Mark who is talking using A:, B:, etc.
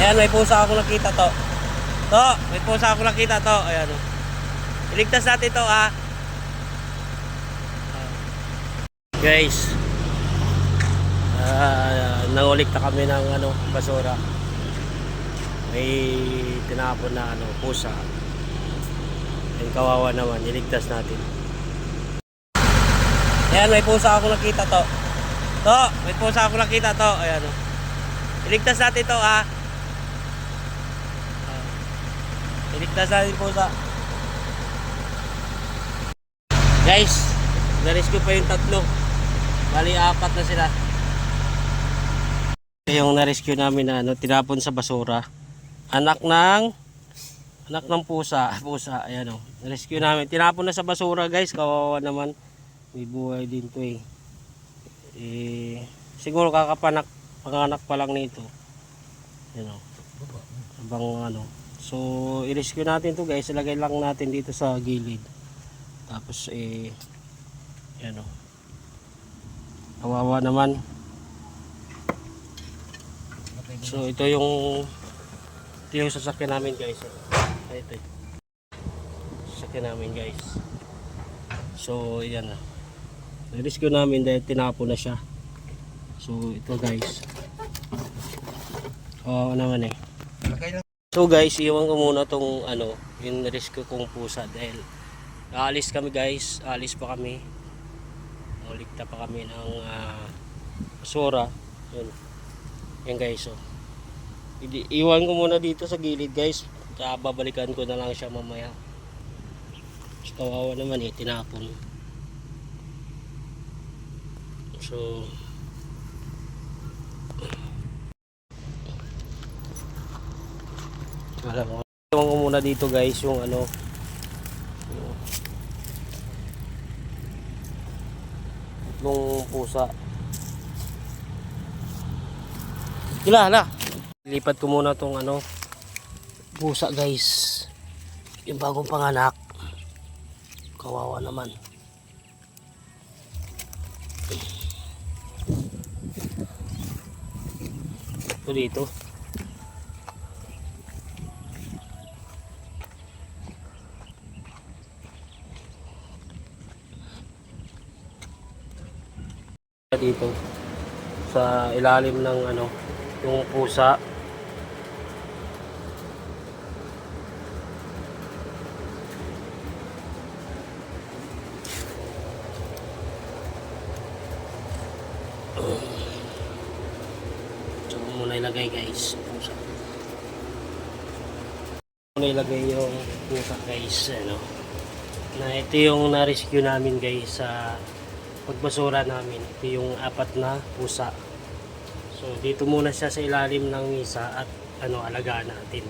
A: Ayan, may pusa ako nakita to. To, may pusa ako nakita to. Ayan. Iligtas natin to ah. Guys. Ah, nangulik na kami ng ano, basura. May tinapon na ano, pusa. Yung kawawa naman, iligtas natin. Ayan, may pusa ako nakita to. To, may pusa ako nakita to. Ayan. Iligtas natin to. Ah. Iligtas natin yung pusa. Guys, na-rescue pa yung tatlo. Bali, apat na sila. Yung na-rescue namin na ano, tinapon sa basura. Anak ng anak ng pusa, pusa, ayan o. Na-rescue namin. Tinapon na sa basura, guys. Kawawa naman. May buhay din to eh. Eh, siguro kakapanak, panganak pa lang nito. Ayan o. Abang ano. So, i-rescue natin to guys. Ilagay lang natin dito sa gilid. Tapos eh, yan o. Kawawa naman. So ito yung ito yung sasakyan namin guys. Ito. Sasakyan namin guys. So yan na. Na-rescue namin dahil tinapo na siya. So ito guys. Oo naman eh. So guys, iwan ko muna tong ano, yung rescue kong pusa dahil aalis kami guys, aalis pa kami. Ulikta pa kami ng uh, basura. Yun. Yan guys, so. Hindi, iwan ko muna dito sa gilid guys. Kaya babalikan ko na lang siya mamaya. Kawawa naman eh, tinapon. So, alam mo, iwan ko muna dito guys yung ano, tatlong pusa. Hila, hala. Lipat ko muna tong ano, pusa guys. Yung bagong panganak. Kawawa naman. Ito dito. Dito sa ilalim ng ano yung pusa. So muna ilagay guys? Pusa. Muna ilagay yung pusa guys? Ano? Na ito yung na-rescue namin guys sa pagbasura namin. Ito yung apat na pusa. So dito muna siya sa ilalim ng misa at ano alagaan natin.